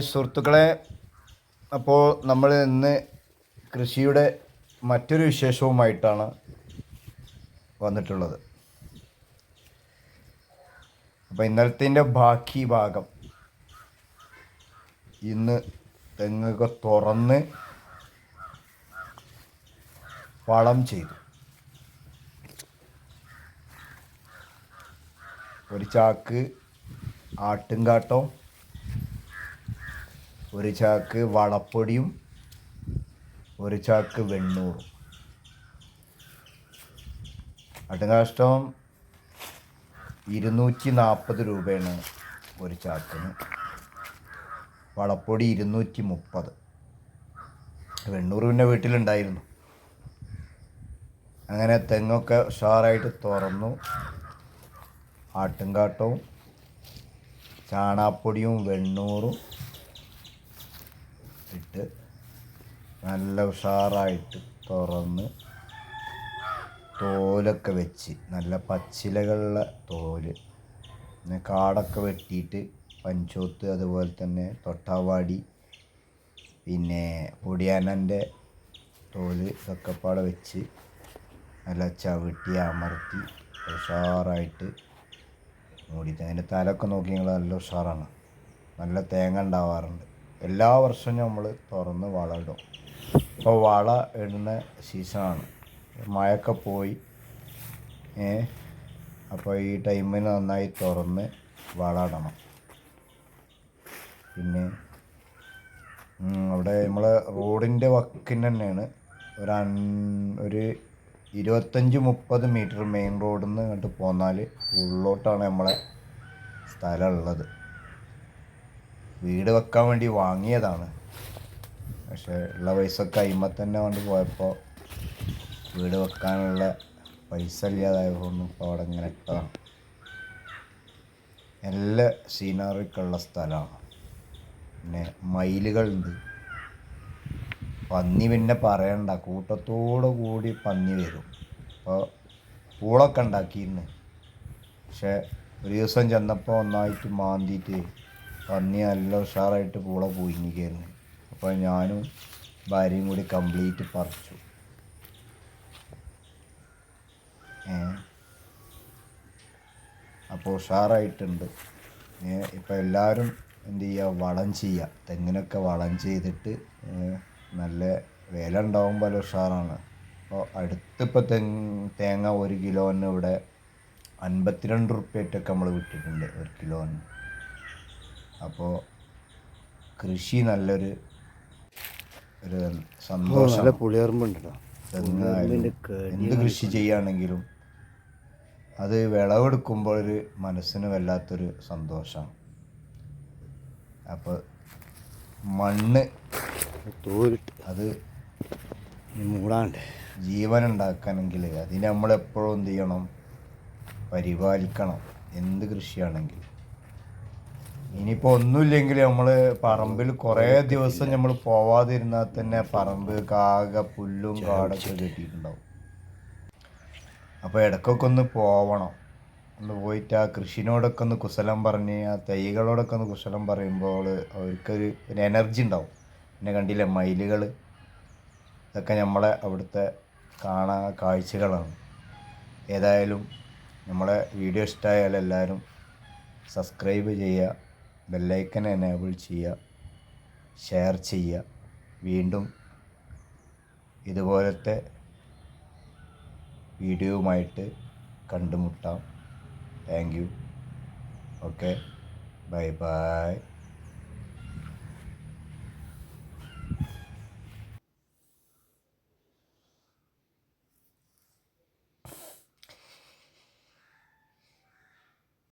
സുഹൃത്തുക്കളെ. അപ്പോൾ നമ്മൾ ഇന്ന് കൃഷിയുടെ മറ്റൊരു വിശേഷവുമായിട്ടാണ് വന്നിട്ടുള്ളത്. അപ്പോൾ ഇന്നലത്തിന്റെ ബാക്കി ഭാഗം. ഇന്ന് തെങ്ങൊക്കെ തുറന്ന് വളം ചെയ്തു. ഒരു ചാക്ക് ആട്ടുംകാട്ടോ ഒരു ചാക്ക് വളപ്പൊടിയും ഒരു ചാക്ക് വെണ്ണൂറും. അട്ടുകാഷ്ടം ഇരുന്നൂറ്റി നാൽപ്പത് രൂപയാണ് ഒരു ചാക്കിന്. വളപ്പൊടി ഇരുന്നൂറ്റി മുപ്പത് വെണ്ണൂറ് പിന്നെ വീട്ടിലുണ്ടായിരുന്നു. അങ്ങനെ തെങ്ങൊക്കെ ഉഷാറായിട്ട് തുറന്നു. ആട്ടുംകാട്ടവും ചാണാപ്പൊടിയും വെണ്ണൂറും. ഇട്ട് നല്ല ഉഷാറായിട്ട് തുറന്ന് തോലൊക്കെ വെച്ച് നല്ല പച്ചിലകളുള്ള തോൽ. പിന്നെ കാടൊക്കെ വെട്ടിയിട്ട് പഞ്ചോത്ത് അതുപോലെ തന്നെ തൊട്ടാവാടി പിന്നെ പൊടിയാനന്റെ തോൽ ഇതൊക്കെ പാടെ വെച്ച് നല്ല ചവിട്ടി അമർത്തി ഉഷാറായിട്ട് മൂടിയിട്ട്. അതിന്റെ തലൊക്കെ നോക്കി നിങ്ങൾ നല്ല ഉഷാറാണ്. നല്ല തേങ്ങ ഉണ്ടാവാറുണ്ട്. എല്ലാ വർഷവും നമ്മൾ തുറന്ന് വള ഇടും. ഇപ്പോൾ വള ഇടുന്ന സീസണാണ് മഴയൊക്കെ പോയി. ഏ? അപ്പോൾ ഈ ടൈമിന് നന്നായി തുറന്ന് വള ഇടണം. പിന്നെ അവിടെ നമ്മൾ റോഡിന്റെ വക്കിന് തന്നെയാണ്. ഒരു അൻ- ഒരു ഇരുപത്തഞ്ച് മുപ്പത് മീറ്റർ മെയിൻ റോഡിൽ നിന്ന് ഇങ്ങോട്ട് പോന്നാൽ ഉള്ളോട്ടാണ് നമ്മളെ സ്ഥലമുള്ളത് വീട് വെക്കാൻ വേണ്ടി വാങ്ങിയതാണ്. പക്ഷേ ഉള്ള പൈസയൊക്കെ അയിമ തന്നെ കൊണ്ട് പോയപ്പോൾ വീട് വെക്കാനുള്ള പൈസ ഇല്ലാതായതുകൊണ്ട് ഇപ്പോൾ അവിടെ ഇങ്ങനെ ഇട്ടതാണ് നല്ല സീനറിക്കുള്ള സ്ഥലമാണ്. പിന്നെ മയിലുകളുണ്ട്. പന്നി പിന്നെ പറയണ്ട കൂട്ടത്തോടു കൂടി പന്നി വരും. അപ്പോൾ പൂളൊക്കെ ഉണ്ടാക്കിയിരുന്നു പക്ഷേ ഒരു ദിവസം ചെന്നപ്പോൾ ഒന്നായിട്ട് മാന്തിയിട്ട് പന്നി നല്ല ഉഷാറായിട്ട് പൂള പൂയിങ്ങിക്കായിരുന്നു അപ്പോൾ ഞാനും ഭാര്യയും കൂടി കംപ്ലീറ്റ് പറിച്ചു. അപ്പോൾ ഉഷാറായിട്ടുണ്ട്. ഇപ്പോൾ എല്ലാവരും എന്ത് ചെയ്യുക വളം ചെയ്യുക തെങ്ങിനൊക്കെ വളം ചെയ്തിട്ട് നല്ല വില ഉണ്ടാവുമ്പോൾ ഉഷാറാണ്. അപ്പോൾ അടുത്തിപ്പോൾ തെങ്ങ് തേങ്ങ ഒരു കിലോന് ഇവിടെ അൻപത്തിരണ്ട് റുപ്യായിട്ടൊക്കെ നമ്മൾ വിട്ടിട്ടുണ്ട് ഒരു കിലോന്. അപ്പോൾ കൃഷി നല്ലൊരു ഒരു സന്തോഷം. നല്ല എന്ത് കൃഷി ചെയ്യുകയാണെങ്കിലും അത് വിളവെടുക്കുമ്പോൾ ഒരു മനസ്സിന് വല്ലാത്തൊരു സന്തോഷം. അപ്പോൾ മണ്ണ് അത് മൂടാണ്ട്. ജീവൻ ഉണ്ടാക്കണമെങ്കിൽ അതിനെ നമ്മളെപ്പോഴും എന്ത് ചെയ്യണം? പരിപാലിക്കണം. എന്ത് കൃഷിയാണെങ്കിലും. ഇനിയിപ്പോൾ ഒന്നുമില്ലെങ്കിൽ നമ്മൾ പറമ്പിൽ കുറേ ദിവസം നമ്മൾ പോവാതിരുന്നാൽ തന്നെ പറമ്പ് കാക പുല്ലും കാടൊക്കെ കെട്ടിയിട്ടുണ്ടാവും. അപ്പോൾ ഇടയ്ക്കൊക്കെ ഒന്ന് പോവണം. ഒന്ന് പോയിട്ട് ആ കൃഷിനോടൊക്കെ ഒന്ന് കുശലം പറഞ്ഞ് ആ തൈകളോടൊക്കെ ഒന്ന് കുശലം പറയുമ്പോൾ അവർക്കൊരു ഒരു എനർജി ഉണ്ടാവും. പിന്നെ കണ്ടില്ലേ മയിലുകൾ ഇതൊക്കെ നമ്മളെ അവിടുത്തെ കാണാ കാഴ്ചകളാണ്. ഏതായാലും നമ്മളെ വീഡിയോ ഇഷ്ടമായാൽ എല്ലാവരും സബ്സ്ക്രൈബ് ചെയ്യുക. ബെല്ലൈക്കൻ എനേബിൾ ചെയ്യുക ഷെയർ ചെയ്യുക. വീണ്ടും ഇതുപോലത്തെ വീഡിയോയുമായിട്ട് കണ്ടുമുട്ടാം. Thank you okay bye bye